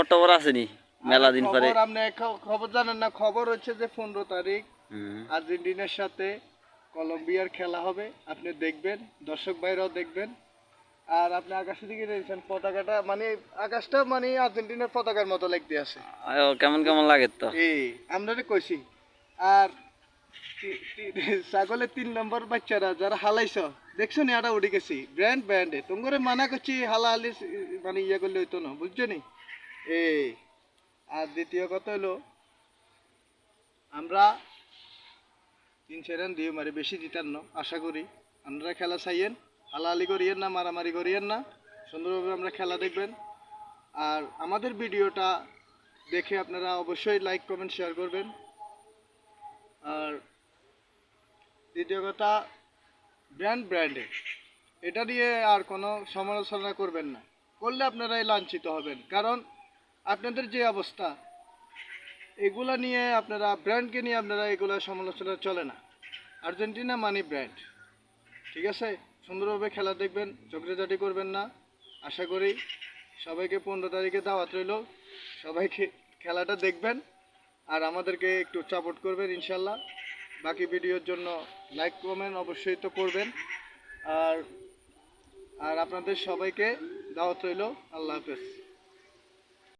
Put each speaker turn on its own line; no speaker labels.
খবর টবর আসেনি মেলা দিন পরে।
আপনি খবর জানেন না খবর হচ্ছে যে পনেরো তারিখ আর্জেন্টিনার সাথে কলম্বিয়ার খেলা হবে আপনি দেখবেন দর্শক ভাইরাও দেখবেন। আর আপনি আকাশের দিকে দেখছেন পতাকাটা মানে আকাশটা মানে আর্জেন্টিনার পতাকার মতো লাগতে আছে।
কেমন কেমন লাগে তো?
এই আমরা কইছি আর ছাগলের তিন নম্বর বাচ্চারা যারা হালাইছ দেখছ নি এটা উঠে গেছি? ব্র্যান্ড ব্র্যান্ডে। তোমার মানা করছি হালাহালি মানে ইয়ে করলে হইতো না বুঝছ নি? এই, আর দ্বিতীয় কথা হলো, আমরা তিন রান দিয়ে মারি, বেশি দিতাম না, আশা করি। আপনারা খেলা চাইয়েন, হালাহালি করিয়েন না, মারামারি করিয়েন না, সুন্দরভাবে আমরা খেলা দেখবেন। আর আমাদের ভিডিওটা দেখে আপনারা অবশ্যই লাইক কমেন্ট শেয়ার করবেন। আর দ্বিতীয় কথা ব্র্যান্ড ব্র্যান্ডে এটা নিয়ে আর কোনো সমালোচনা করবেন না। করলে আপনারাই লাঞ্ছিত হবেন। কারণ আপনাদের যে অবস্থা, এগুলা নিয়ে আপনারা ব্র্যান্ডকে নিয়ে আপনারা এগুলা সমালোচনা চলে না। আর্জেন্টিনা মানি ব্র্যান্ড ঠিক আছে? সুন্দরভাবে খেলা দেখবেন চক্রাচাটি করবেন না। আশা করি সবাইকে পনেরো তারিখে দাওয়াত রইল। সবাইকে খেলাটা দেখবেন আর আমাদেরকে একটু সাপোর্ট করবেন ইনশাল্লাহ। বাকি ভিডিওর জন্য লাইক কমেন্ট অবশ্যই তো করবেন। আর আর আপনাদের সবাইকে দাওয়াত রইল। আল্লাহ হাফেজ।